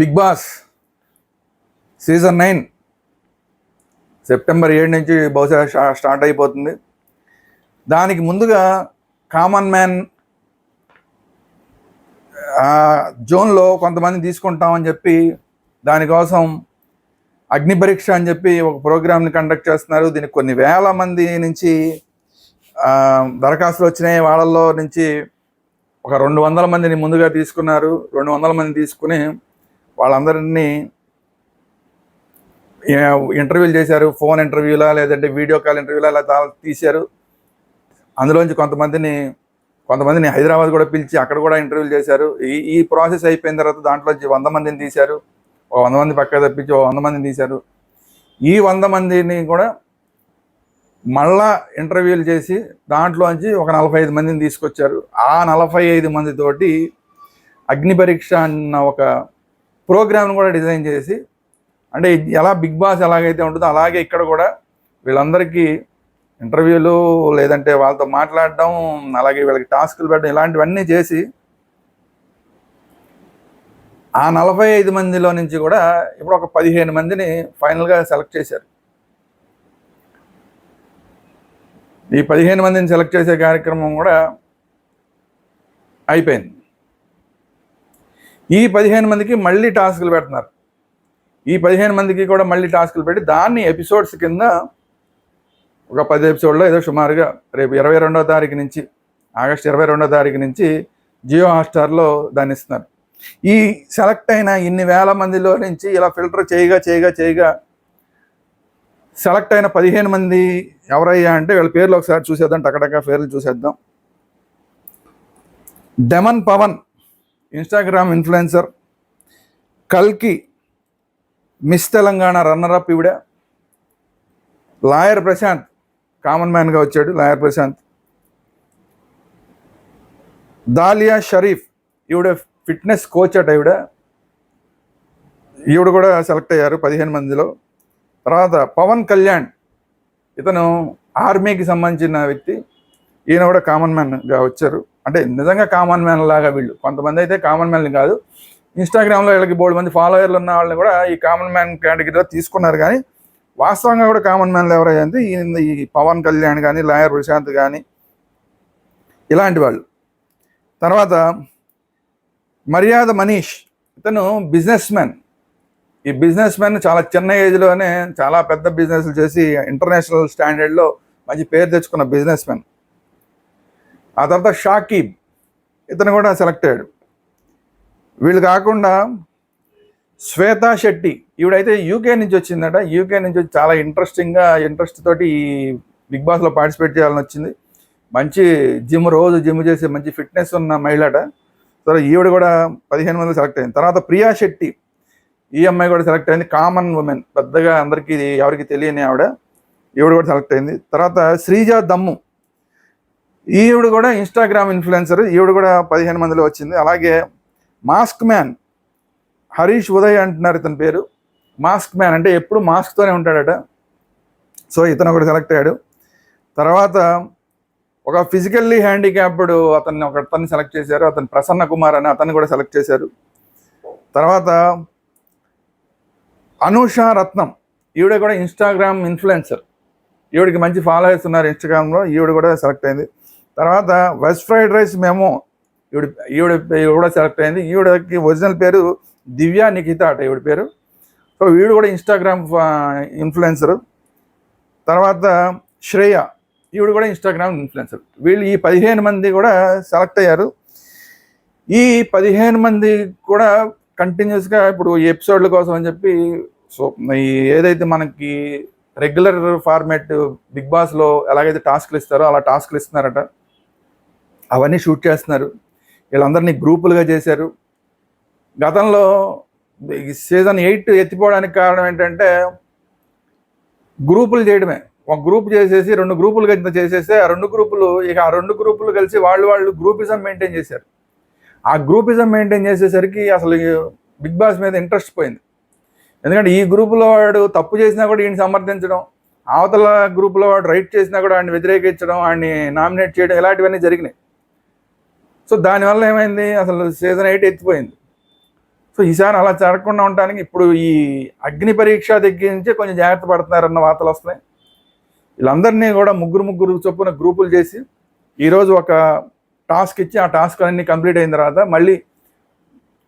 Bigg Boss season nine September ఏడు నుంచి బహుశా స్టార్ట్ అయిపోతుంది. దానికి ముందుగా కామన్ మ్యాన్ జోన్లో కొంతమంది తీసుకుంటామని చెప్పి దానికోసం అగ్ని పరీక్ష అని చెప్పి ఒక ప్రోగ్రామ్ని కండక్ట్ చేస్తున్నారు. దీనికి కొన్ని వేల మంది నుంచి దరఖాస్తులు వచ్చినాయి. వాళ్ళల్లో నుంచి ఒక రెండు వందల మందిని ముందుగా తీసుకున్నారు. రెండు వందల మంది తీసుకుని వాళ్ళందరినీ ఇంటర్వ్యూలు చేశారు ఫోన్ ఇంటర్వ్యూలా లేదంటే వీడియో కాల్ ఇంటర్వ్యూలా అలా తీశారు. అందులోంచి కొంతమందిని కొంతమందిని హైదరాబాద్ కూడా పిలిచి అక్కడ కూడా ఇంటర్వ్యూలు చేశారు. ఈ ఈ ప్రాసెస్ అయిపోయిన తర్వాత దాంట్లోంచి వంద మందిని తీశారు. ఓ వంద మంది పక్క తప్పించి ఓ వంద మందిని తీశారు. ఈ వంద మందిని కూడా మళ్ళా ఇంటర్వ్యూలు చేసి దాంట్లోంచి ఒక నలభై ఐదు మందిని తీసుకొచ్చారు. ఆ నలభై ఐదు మందితోటి అగ్ని పరీక్ష అన్న ఒక ప్రోగ్రామ్ను కూడా డిజైన్ చేసి అంటే ఎలా బిగ్ బాస్ ఎలాగైతే ఉంటుందో అలాగే ఇక్కడ కూడా వీళ్ళందరికీ ఇంటర్వ్యూలు లేదంటే వాళ్ళతో మాట్లాడడం అలాగే వీళ్ళకి టాస్కులు పెట్టడం ఇలాంటివన్నీ చేసి ఆ నలభై ఐదు మందిలో నుంచి కూడా ఇప్పుడు ఒక పదిహేను మందిని ఫైనల్గా సెలెక్ట్ చేశారు. ఈ పదిహేను మందిని సెలెక్ట్ చేసే కార్యక్రమం కూడా అయిపోయింది. ఈ పదిహేను మందికి మళ్ళీ టాస్క్లు పెడుతున్నారు. ఈ పదిహేను మందికి కూడా మళ్ళీ టాస్క్లు పెట్టి దాన్ని ఎపిసోడ్స్ కింద ఒక పది ఎపిసోడ్లో ఏదో సుమారుగా రేపు ఇరవై రెండో తారీఖు నుంచి ఆగస్ట్ ఇరవై రెండో తారీఖు నుంచి జియో హాట్స్టార్లో దాన్ని ఇస్తున్నారు. ఈ సెలెక్ట్ అయిన ఇన్ని వేల మందిలో నుంచి ఇలా ఫిల్టర్ చేయగా చేయగా చేయగా సెలెక్ట్ అయిన పదిహేను మంది ఎవరయ్యా అంటే వీళ్ళ పేర్లు ఒకసారి చూసేద్దాం టకటక పేర్లు చూసేద్దాం. డెమన్ పవన్ ఇన్స్టాగ్రామ్ ఇన్ఫ్లుయెన్సర్ కల్కి మిస్ తెలంగాణ రన్నర్ అప్ ఈవిడ లాయర్ ప్రశాంత్ కామన్ మ్యాన్గా వచ్చాడు లాయర్ ప్రశాంత్. దాలియా షరీఫ్ ఈవిడ ఫిట్నెస్ కోచ్ అట ఈవిడ. ఈవిడ కూడా సెలెక్ట్ అయ్యారు పదిహేను మందిలో. తర్వాత పవన్ కళ్యాణ్ ఇతను ఆర్మీకి సంబంధించిన వ్యక్తి. ఈయన కూడా కామన్ మ్యాన్గా వచ్చారు. అంటే నిజంగా కామన్ మ్యాన్ లాగా వీళ్ళు. కొంతమంది అయితే కామన్ మ్యాన్ కాదు. ఇన్స్టాగ్రామ్లో వీళ్ళకి బోల్డ్ మంది ఫాలోయర్లు ఉన్న వాళ్ళని కూడా ఈ కామన్ మ్యాన్ కేటగిరీలో తీసుకున్నారు కానీ వాస్తవంగా కూడా కామన్ మ్యాన్లు ఎవరైంది ఈ పవన్ కళ్యాణ్ కానీ లాయర్ ప్రశాంత్ కానీ ఇలాంటి వాళ్ళు. తర్వాత మర్యాద మనీష్. ఇతను బిజినెస్ మ్యాన్ ఈ బిజినెస్ మ్యాన్ చాలా చిన్న ఏజ్లోనే చాలా పెద్ద బిజినెస్లు చేసి ఇంటర్నేషనల్ స్టాండర్డ్లో మంచి పేరు తెచ్చుకున్న బిజినెస్ మ్యాన్ ఆ తర్వాత షాకీబ్ ఇతను కూడా సెలెక్ట్ అయ్యాడు. వీళ్ళు కాకుండా శ్వేతా శెట్టి ఈవిడైతే యూకే నుంచి వచ్చిందట. యూకే నుంచి వచ్చి చాలా ఇంట్రెస్టింగ్గా ఇంట్రెస్ట్ తోటి ఈ బిగ్ బాస్లో పార్టిసిపేట్ చేయాలని వచ్చింది. మంచి జిమ్ రోజు జిమ్ చేసే మంచి ఫిట్నెస్ ఉన్న మహిళట. సరే ఈవిడ కూడా పదిహేను మంది సెలెక్ట్ అయింది. తర్వాత ప్రియా శెట్టి ఈ అమ్మాయి కూడా సెలెక్ట్ అయింది. కామన్ ఉమెన్ పెద్దగా అందరికీ ఎవరికి తెలియని ఆవిడ. ఈవిడ కూడా సెలెక్ట్ అయింది. తర్వాత శ్రీజ దమ్ము ఈవిడ కూడా ఇన్స్టాగ్రామ్ ఇన్ఫ్లుయెన్సర్ ఈవిడ కూడా పదిహేను మందిలో వచ్చింది. అలాగే మాస్క్ మ్యాన్ హరీష్ ఉదయ్ అంటున్నారు ఇతని పేరు. మాస్క్ మ్యాన్ అంటే ఎప్పుడు మాస్క్తోనే ఉంటాడట. సో ఇతను కూడా సెలెక్ట్ అయ్యాడు. తర్వాత ఒక ఫిజికల్లీ హ్యాండిక్యాప్డ్ అతన్ని ఒక అతన్ని సెలెక్ట్ చేశారు. అతను ప్రసన్న కుమార్ అని అతన్ని కూడా సెలెక్ట్ చేశారు. తర్వాత అనూష రత్నం ఈవిడ కూడా ఇన్స్టాగ్రామ్ ఇన్ఫ్లుయెన్సర్ ఈవిడికి మంచి ఫాలోయర్స్ ఉన్నారు ఇన్స్టాగ్రామ్లో ఈవిడ కూడా సెలెక్ట్ అయింది. తర్వాత వెజ్ ఫ్రైడ్ రైస్ మేము ఈవిడ ఈవిడ ఈవిడ కూడా సెలెక్ట్ అయింది. ఈవిడకి ఒరిజినల్ పేరు దివ్య నిఖిత అట ఈవిడ పేరు. సో వీడు కూడా ఇన్స్టాగ్రామ్ ఇన్ఫ్లుయెన్సర్ తర్వాత శ్రేయ ఈవిడ కూడా ఇన్స్టాగ్రామ్ ఇన్ఫ్లుయెన్సర్ వీళ్ళు ఈ పదిహేను మంది కూడా సెలెక్ట్ అయ్యారు. ఈ పదిహేను మంది కూడా కంటిన్యూస్గా ఇప్పుడు ఈ ఎపిసోడ్ల కోసం అని చెప్పి సో ఈ ఏదైతే మనకి రెగ్యులర్ ఫార్మాట్ బిగ్ బాస్లో ఎలాగైతే టాస్క్లు ఇస్తారో అలా టాస్క్లు ఇస్తున్నారట. అవన్నీ షూట్ చేస్తున్నారు. వీళ్ళందరినీ గ్రూపులుగా చేశారు. గతంలో సీజన్ ఎయిట్ ఎత్తిపోవడానికి కారణం ఏంటంటే గ్రూపులు చేయడమే. ఒక గ్రూప్ చేసేసి రెండు గ్రూపులు కింద చేసేస్తే ఆ రెండు గ్రూపులు ఇక ఆ రెండు గ్రూపులు కలిసి వాళ్ళు వాళ్ళు గ్రూపిజం మెయింటైన్ చేశారు. ఆ గ్రూపిజం మెయింటైన్ చేసేసరికి అసలు బిగ్ బాస్ మీద ఇంట్రెస్ట్ పోయింది. ఎందుకంటే ఈ గ్రూపులో వాడు తప్పు చేసినా కూడా ఈయన సమర్థించడం అవతల గ్రూపులో వాడు రైట్ చేసినా కూడా ఆయన వ్యతిరేకించడం ఆయన్ని నామినేట్ చేయడం ఇలాంటివన్నీ జరిగినాయి. సో దానివల్ల ఏమైంది? అసలు సీజన్ ఎయిట్ ఎత్తిపోయింది. సో ఈసారి అలా జరగకుండా ఉండడానికి ఇప్పుడు ఈ అగ్ని పరీక్ష దగ్గర నుంచే కొంచెం జాగ్రత్త పడుతున్నారన్న వార్తలు వస్తున్నాయి. వీళ్ళందరినీ కూడా ముగ్గురు ముగ్గురు చొప్పున గ్రూపులు చేసి ఈరోజు ఒక టాస్క్ ఇచ్చి ఆ టాస్క్ అన్నీ కంప్లీట్ అయిన తర్వాత మళ్ళీ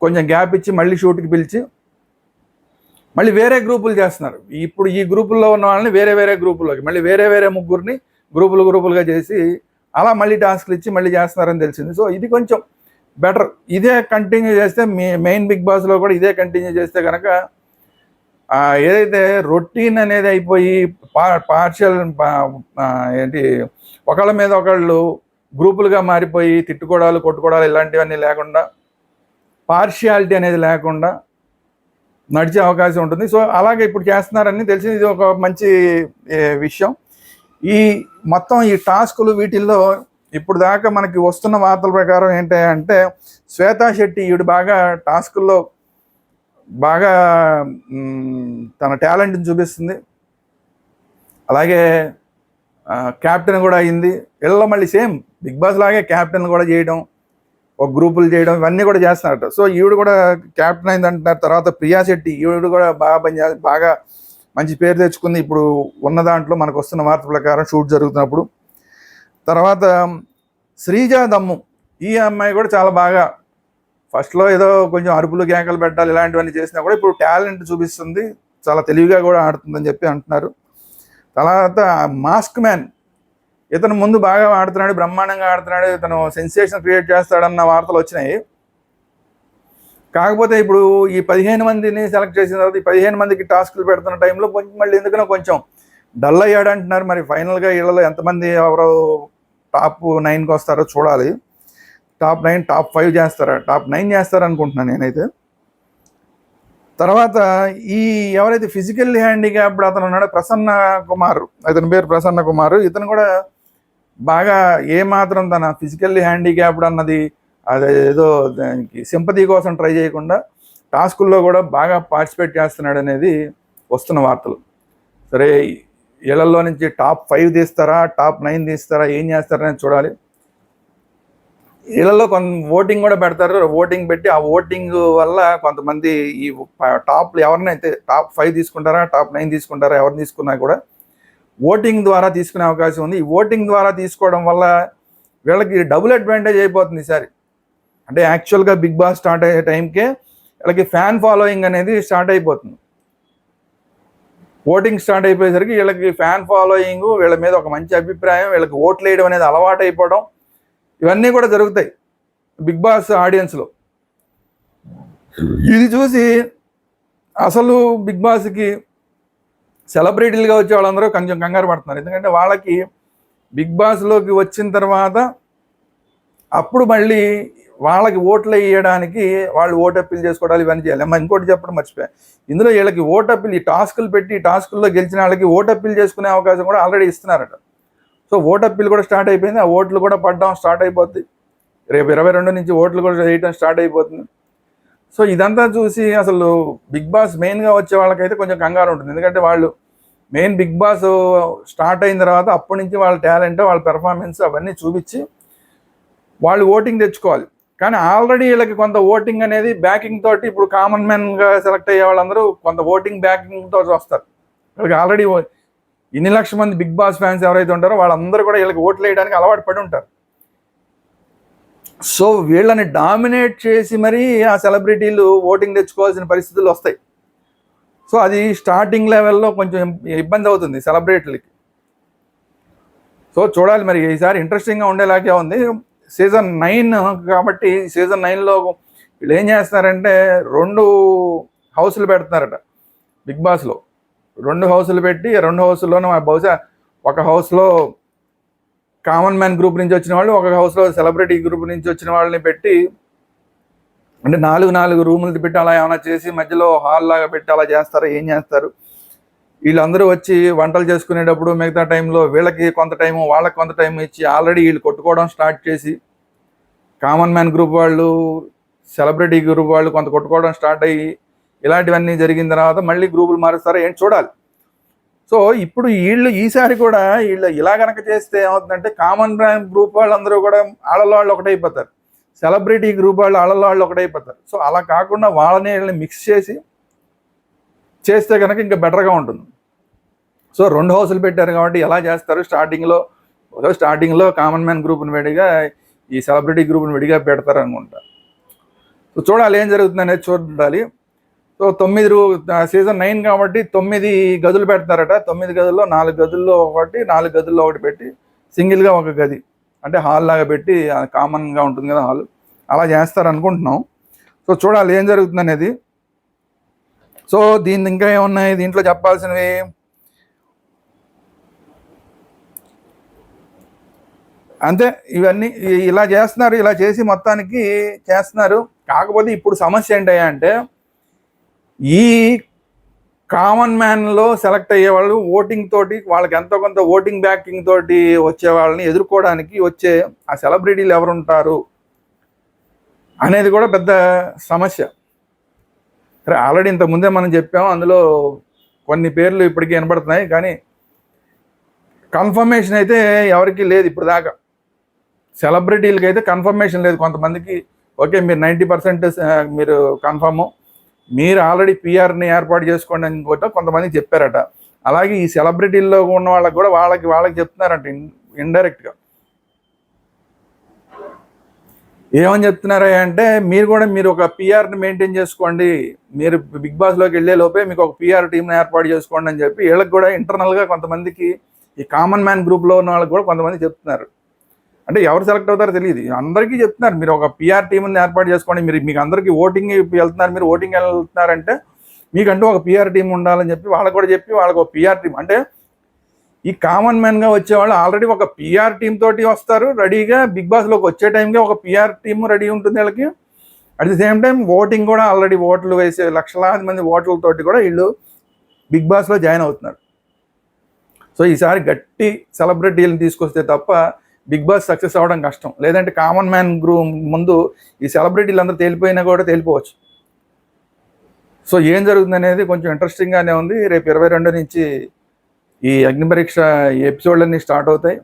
కొంచెం గ్యాప్ ఇచ్చి మళ్ళీ షూట్కి పిలిచి మళ్ళీ వేరే గ్రూపులు చేస్తున్నారు. ఇప్పుడు ఈ గ్రూపుల్లో ఉన్న వాళ్ళని వేరే వేరే గ్రూపుల్లోకి మళ్ళీ వేరే వేరే ముగ్గురిని గ్రూపులు గ్రూపులుగా చేసి అలా మళ్ళీ టాస్క్లు ఇచ్చి మళ్ళీ చేస్తున్నారని తెలిసింది. సో ఇది కొంచెం బెటర్. ఇదే కంటిన్యూ చేస్తే మీ మెయిన్ బిగ్ బాస్లో కూడా ఇదే కంటిన్యూ చేస్తే కనుక ఏదైతే రొటీన్ అనేది అయిపోయి పా పార్షియల్ ఏంటి ఒకళ్ళ మీద ఒకళ్ళు గ్రూపులుగా మారిపోయి తిట్టుకోవడాలు కొట్టుకోవడాలు ఇలాంటివన్నీ లేకుండా పార్షియాలిటీ అనేది లేకుండా నడిచే అవకాశం ఉంటుంది. సో అలాగే ఇప్పుడు చేస్తున్నారని తెలిసింది. ఇది ఒక మంచి విషయం. ఈ మొత్తం ఈ టాస్కులు వీటిల్లో ఇప్పుడు దాకా మనకి వస్తున్న వార్తల ప్రకారం ఏంటి అంటే శ్వేతా శెట్టి ఈవిడ బాగా టాస్కుల్లో బాగా తన టాలెంట్ని చూపిస్తుంది. అలాగే క్యాప్టెన్ కూడా అయింది. వీళ్ళలో మళ్ళీ సేమ్ బిగ్ బాస్ లాగే క్యాప్టెన్ కూడా చేయడం ఒక గ్రూపులు చేయడం ఇవన్నీ కూడా చేస్తున్నారట సో ఈవిడ కూడా క్యాప్టెన్ అయింది అంటున్నారు తర్వాత ప్రియా శెట్టి ఈవిడ కూడా బాగా పని బాగా మంచి పేరు తెచ్చుకుంది. ఇప్పుడు ఉన్న దాంట్లో మనకు వస్తున్న వార్త ప్రకారం షూట్ జరుగుతున్నప్పుడు. తర్వాత శ్రీజ దమ్ము. ఈ అమ్మాయి కూడా చాలా బాగా ఫస్ట్లో ఏదో కొంచెం అరుపులు కేకలు పెట్టాలి ఇలాంటివన్నీ చేసినా కూడా ఇప్పుడు టాలెంట్ చూపిస్తుంది. చాలా తెలివిగా కూడా ఆడుతుందని చెప్పి అంటున్నారు. తర్వాత మాస్క్ మ్యాన్. ఇతను ముందు బాగా ఆడుతున్నాడు బ్రహ్మాండంగా ఆడుతున్నాడు ఇతను సెన్సేషన్ క్రియేట్ చేస్తాడన్న వార్తలు వచ్చినాయి. కాకపోతే ఇప్పుడు ఈ పదిహేను మందిని సెలెక్ట్ చేసిన తర్వాత ఈ పదిహేను మందికి టాస్క్లు పెడుతున్న టైంలో కొంచెం మళ్ళీ ఎందుకనో కొంచెం డల్ అయ్యాడు అంటున్నారు మరి ఫైనల్గా వీళ్ళలో ఎంతమంది ఎవరో టాప్ నైన్కి వస్తారో చూడాలి. టాప్ నైన్ టాప్ ఫైవ్ చేస్తారా? టాప్ నైన్ చేస్తారనుకుంటున్నాను నేనైతే. తర్వాత ఈ ఎవరైతే ఫిజికల్ హ్యాండిక్యాప్డ్ అతను ఉన్నాడో ప్రసన్న కుమార్ ఇతని పేరు ప్రసన్న కుమార్ ఇతను కూడా బాగా ఏ మాత్రం తన ఫిజికల్ హ్యాండిక్యాప్డ్ అన్నది అదేదో ఏదో దానికి సింపతి కోసం ట్రై చేయకుండా టాస్కుల్లో కూడా బాగా పార్టిసిపేట్ చేస్తున్నాడు అనేది వస్తున్న వార్తలు. సరే ఇళ్ళలో నుంచి టాప్ ఫైవ్ తీస్తారా టాప్ నైన్ తీస్తారా ఏం చేస్తారనేది చూడాలి. ఇళ్ళలో కొంత ఓటింగ్ కూడా పెడతారు. ఓటింగ్ పెట్టి ఆ ఓటింగ్ వల్ల కొంతమంది ఈ టాప్ ఎవరినైతే టాప్ ఫైవ్ తీసుకుంటారా టాప్ నైన్ తీసుకుంటారా ఎవరిని తీసుకున్నా కూడా ఓటింగ్ ద్వారా తీసుకునే అవకాశం ఉంది. ఈ ఓటింగ్ ద్వారా తీసుకోవడం వల్ల వీళ్ళకి డబుల్ అడ్వాంటేజ్ అయిపోతుంది ఈసారి. అంటే యాక్చువల్గా బిగ్ బాస్ స్టార్ట్ అయ్యే టైంకే వీళ్ళకి ఫ్యాన్ ఫాలోయింగ్ అనేది స్టార్ట్ అయిపోతుంది. ఓటింగ్ స్టార్ట్ అయిపోయేసరికి వీళ్ళకి ఫ్యాన్ ఫాలోయింగ్ వీళ్ళ మీద ఒక మంచి అభిప్రాయం వీళ్ళకి ఓట్లు వేయడం అనేది అలవాటు అయిపోవడం ఇవన్నీ కూడా జరుగుతాయి బిగ్ బాస్ ఆడియన్స్లో ఇది చూసి అసలు బిగ్ బాస్కి సెలబ్రిటీలుగా వచ్చే వాళ్ళందరూ కొంచెం కంగారు పడుతున్నారు. ఎందుకంటే వాళ్ళకి బిగ్ బాస్లోకి వచ్చిన తర్వాత అప్పుడు మళ్ళీ వాళ్ళకి ఓట్లు వేయడానికి వాళ్ళు ఓటు అప్పీల్ చేసుకోవడాలు ఇవన్నీ చేయాలి. అమ్మ ఇంకోటి చెప్పడం మర్చిపోయా. ఇందులో వీళ్ళకి ఓటు అప్పీల్ ఈ టాస్కులు పెట్టి ఈ టాస్కుల్లో గెలిచిన వాళ్ళకి ఓటు అప్పీల్ చేసుకునే అవకాశం కూడా ఆల్రెడీ ఇస్తున్నారట. సో ఓటు అప్పీల్ కూడా స్టార్ట్ అయిపోయింది. ఆ ఓట్లు కూడా పడడం స్టార్ట్ అయిపోద్ది. రేపు ఇరవై రెండు నుంచి ఓట్లు కూడా వేయడం స్టార్ట్ అయిపోతుంది. సో ఇదంతా చూసి అసలు బిగ్ బాస్ మెయిన్గా వచ్చే వాళ్ళకైతే కొంచెం కంగారు ఉంటుంది. ఎందుకంటే వాళ్ళు మెయిన్ బిగ్ బాస్ స్టార్ట్ అయిన తర్వాత అప్పటి నుంచి వాళ్ళ టాలెంట్ వాళ్ళ పెర్ఫార్మెన్స్ అవన్నీ చూపించి వాళ్ళు ఓటింగ్ తెచ్చుకోవాలి. కానీ ఆల్రెడీ వీళ్ళకి కొంత ఓటింగ్ అనేది బ్యాకింగ్ తోటి ఇప్పుడు కామన్ మ్యాన్గా సెలెక్ట్ అయ్యే వాళ్ళందరూ కొంత ఓటింగ్ బ్యాకింగ్ తోటి వస్తారు. వీళ్ళకి ఆల్రెడీ ఇన్ని లక్షల మంది బిగ్ బాస్ ఫ్యాన్స్ ఎవరైతే ఉంటారో వాళ్ళందరూ కూడా వీళ్ళకి ఓట్లు వేయడానికి అలవాటు పడి ఉంటారు. సో వీళ్ళని డామినేట్ చేసి మరీ ఆ సెలబ్రిటీలు ఓటింగ్ తెచ్చుకోవాల్సిన పరిస్థితులు వస్తాయి. సో అది స్టార్టింగ్ లెవెల్లో కొంచెం ఇబ్బంది అవుతుంది సెలబ్రిటీలకి. సో చూడాలి మరి ఈసారి ఇంట్రెస్టింగ్గా ఉండేలాగే ఉంది. సీజన్ నైన్ కాబట్టి సీజన్ నైన్లో వీళ్ళు ఏం చేస్తున్నారంటే రెండు హౌస్లు పెడుతున్నారట బిగ్ బాస్లో. రెండు హౌస్లు పెట్టి రెండు హౌస్లోనూ బహుశా ఒక హౌస్లో కామన్ మ్యాన్ గ్రూప్ నుంచి వచ్చిన వాళ్ళు ఒక హౌస్లో సెలబ్రిటీ గ్రూప్ నుంచి వచ్చిన వాళ్ళని పెట్టి అంటే నాలుగు నాలుగు రూములు పెట్టి అలా ఏమైనా చేసి మధ్యలో హాల్ లాగా పెట్టి అలా చేస్తారా ఏం చేస్తారు? వీళ్ళందరూ వచ్చి వంటలు చేసుకునేటప్పుడు మిగతా టైంలో వీళ్ళకి కొంత టైము వాళ్ళకి కొంత టైం ఇచ్చి ఆల్రెడీ వీళ్ళు కొట్టుకోవడం స్టార్ట్ చేసి కామన్ మ్యాన్ గ్రూప్ వాళ్ళు సెలబ్రిటీ గ్రూప్ వాళ్ళు కొంత కొట్టుకోవడం స్టార్ట్ అయ్యి ఇలాంటివన్నీ జరిగిన తర్వాత మళ్ళీ గ్రూపులు మారుస్తారా ఏంటి చూడాలి. సో ఇప్పుడు వీళ్ళు ఈసారి కూడా వీళ్ళు ఇలా గనక చేస్తే ఏమవుతుందంటే కామన్ మ్యాన్ గ్రూప్ వాళ్ళందరూ కూడా ఆడలో వాళ్ళు ఒకటైపోతారు. సెలబ్రిటీ గ్రూప్ వాళ్ళు ఆళ్ళలో వాళ్ళు ఒకటైపోతారు. సో అలా కాకుండా వాళ్ళని వీళ్ళని మిక్స్ చేసి చేస్తే కనుక ఇంకా బెటర్గా ఉంటుంది. సో రెండు హౌసులు పెట్టారు కాబట్టి ఎలా చేస్తారు? స్టార్టింగ్లో స్టార్టింగ్లో కామన్ మ్యాన్ గ్రూప్ని విడిగా ఈ సెలబ్రిటీ గ్రూప్ని విడిగా పెడతారు అనుకుంటా. సో చూడాలి ఏం జరుగుతుంది అనేది చూడాలి. సో తొమ్మిది రూ సీజన్ నైన్ కాబట్టి తొమ్మిది గదులు పెడతారట తొమ్మిది గదుల్లో నాలుగు గదుల్లో ఒకటి నాలుగు గదుల్లో ఒకటి పెట్టి సింగిల్గా ఒక గది అంటే హాల్ లాగా పెట్టి కామన్గా ఉంటుంది కదా హాల్. అలా చేస్తారు అనుకుంటున్నాం సో చూడాలి ఏం జరుగుతుంది అనేది. సో దీని ఇంకా ఏమున్నాయి? దీంట్లో చెప్పాల్సినవి? అంతే ఇవన్నీ ఇలా చేస్తున్నారు ఇలా చేసి మొత్తానికి చేస్తున్నారు. కాకపోతే ఇప్పుడు సమస్య ఏంటయ్యా అంటే ఈ కామన్ మ్యాన్లో సెలెక్ట్ అయ్యే వాళ్ళు ఓటింగ్ తోటి వాళ్ళకి ఎంతో కొంత ఓటింగ్ బ్యాకింగ్ తోటి వచ్చే వాళ్ళని ఎదుర్కోవడానికి వచ్చే ఆ సెలబ్రిటీలు ఎవరుంటారు అనేది కూడా పెద్ద సమస్య. సరే ఆల్రెడీ ఇంత ముందే మనం చెప్పాము అందులో కొన్ని పేర్లు ఇప్పటికీ వినబడుతున్నాయి కానీ కన్ఫర్మేషన్ అయితే ఎవరికి లేదు ఇప్పుడు దాకా సెలబ్రిటీలకి అయితే కన్ఫర్మేషన్ లేదు. కొంతమందికి ఓకే మీరు నైంటీ పర్సెంట్ మీరు కన్ఫర్మ్ మీరు ఆల్రెడీ పిఆర్ని ఏర్పాటు చేసుకోండి అని కూడా కొంతమంది చెప్పారట. అలాగే ఈ సెలబ్రిటీల్లో ఉన్న వాళ్ళకి కూడా వాళ్ళకి వాళ్ళకి చెప్తున్నారంట ఇండైరెక్ట్గా ఏమని చెప్తున్నారా అంటే మీరు కూడా మీరు ఒక పిఆర్ని మెయింటైన్ చేసుకోండి. మీరు బిగ్ బాస్లోకి వెళ్ళే లోపే మీకు ఒక పిఆర్ టీంని ఏర్పాటు చేసుకోండి అని చెప్పి వీళ్ళకి కూడా ఇంటర్నల్గా కొంతమందికి ఈ కామన్ మ్యాన్ గ్రూప్లో ఉన్న వాళ్ళకి కూడా కొంతమంది చెప్తున్నారు. అంటే ఎవరు సెలెక్ట్ అవుతారో తెలియదు. అందరికీ చెప్తున్నారు మీరు ఒక పిఆర్ టీంని ఏర్పాటు చేసుకోండి. మీరు మీకు అందరికీ ఓటింగ్ వెళ్తున్నారు. మీరు ఓటింగ్ వెళ్తున్నారంటే మీకంటూ ఒక పిఆర్ టీం ఉండాలని చెప్పి వాళ్ళకి కూడా చెప్పి వాళ్ళకి ఒక పిఆర్ టీం అంటే ఈ కామన్ మ్యాన్గా వచ్చేవాళ్ళు ఆల్రెడీ ఒక పిఆర్ టీం తోటి వస్తారు రెడీగా బిగ్ బాస్లోకి వచ్చే టైంకి ఒక పిఆర్ టీమ్ రెడీ ఉంటుంది వీళ్ళకి. At the same time voting కూడా ఆల్రెడీ ఓట్లు వేసే లక్షలాది మంది ఓట్లతోటి కూడా వీళ్ళు బిగ్ బాస్లో జాయిన్ అవుతున్నారు. సో ఈసారి గట్టి సెలబ్రిటీలను తీసుకొస్తే తప్ప బిగ్ బాస్ సక్సెస్ అవ్వడం కష్టం. లేదంటే కామన్ మ్యాన్ గ్రూ ముందు ఈ సెలబ్రిటీలు అందరూ తేలిపోయినా కూడా తేలిపోవచ్చు. సో ఏం జరుగుతుంది అనేది కొంచెం ఇంట్రెస్టింగ్గానే ఉంది. రేపు ఇరవై రెండు నుంచి ఈ అగ్ని పరీక్ష ఎపిసోడ్లన్నీ స్టార్ట్ అవుతాయి.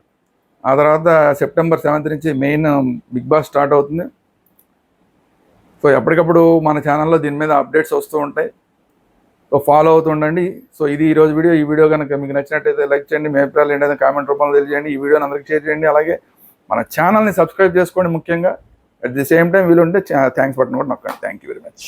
ఆ తర్వాత సెప్టెంబర్ సెవెంత్ నుంచి మెయిన్ బిగ్ బాస్ స్టార్ట్ అవుతుంది. సో ఎప్పటికప్పుడు మన ఛానల్లో దీని మీద అప్డేట్స్ వస్తూ ఉంటాయి. సో ఫాలో అవుతుండండి సో ఇది ఈ రోజు వీడియో. ఈ వీడియో కనుక మీకు నచ్చినట్టయితే లైక్ చేయండి. మీ అభిప్రాయాలు ఏంటంటే కామెంట్ రూపంలో తెలియజేయండి. ఈ వీడియోని అందరికీ షేర్ చేయండి. అలాగే మన ఛానల్ని సబ్స్క్రైబ్ చేసుకోండి ముఖ్యంగా. అట్ ది సేమ్ టైం వీలుంటే థ్యాంక్స్ బటన్ కూడా నొక్కండి. Thank you very much